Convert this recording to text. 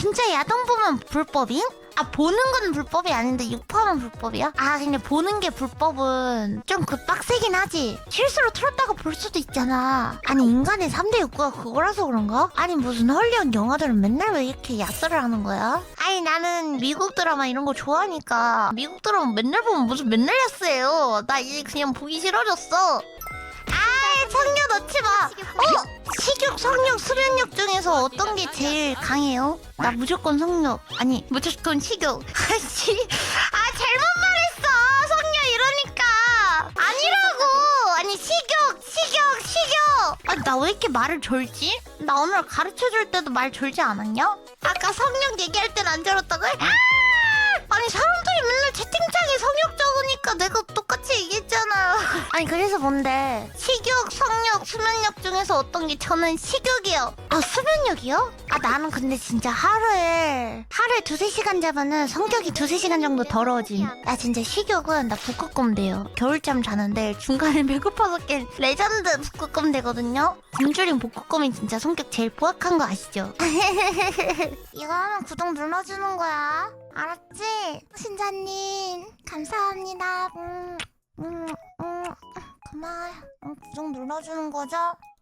진짜 야동 보면 불법임? 아 보는 건 불법이 아닌데 육파는 불법이야? 아 근데 보는 게 불법은 좀 그 빡세긴 하지 실수로 틀었다가 볼 수도 있잖아 아니 인간의 3대 욕구가 그거라서 그런가? 아니 무슨 헐리우드 영화들은 맨날 왜 이렇게 야설을 하는 거야? 아니 나는 미국 드라마 이런 거 좋아하니까 미국 드라마 맨날 보면 무슨 맨날 야스예요 나 이제 그냥 보기 싫어졌어 아이 성녀 넣지 마 어? 성욕, 중에서 어떤 게 제일 강해요? 나 무조건 성욕. 아니, 무조건 식욕. 아씨, 아 잘못 말했어. 성녀 이러니까 아니라고. 아니 식욕, 식욕, 식욕. 아, 나 왜 이렇게 말을 졸지? 나 오늘 가르쳐 줄 때도 말 졸지 않았냐? 아까 성욕 얘기할 땐 안 졸았다고? 아! 아. 아니 그래서 뭔데? 식욕, 성욕, 수면욕 중에서 어떤 게 저는 식욕이요. 아 수면욕이요? 아 나는 근데 진짜 하루에 하루에 두세 시간 자면은 성격이 두세 시간 정도 더러워짐. 나 진짜 식욕은 나 북극곰 돼요. 겨울잠 자는데 중간에 배고파서 깬 레전드 북극곰 되거든요. 굶주린 북극곰이 진짜 성격 제일 포악한 거 아시죠? 이거 하면 구독 눌러주는 거야. 알았지? 신자님, 감사합니다. 음, 음, 음, 고마워요. 음, 구독 눌러주는 거죠?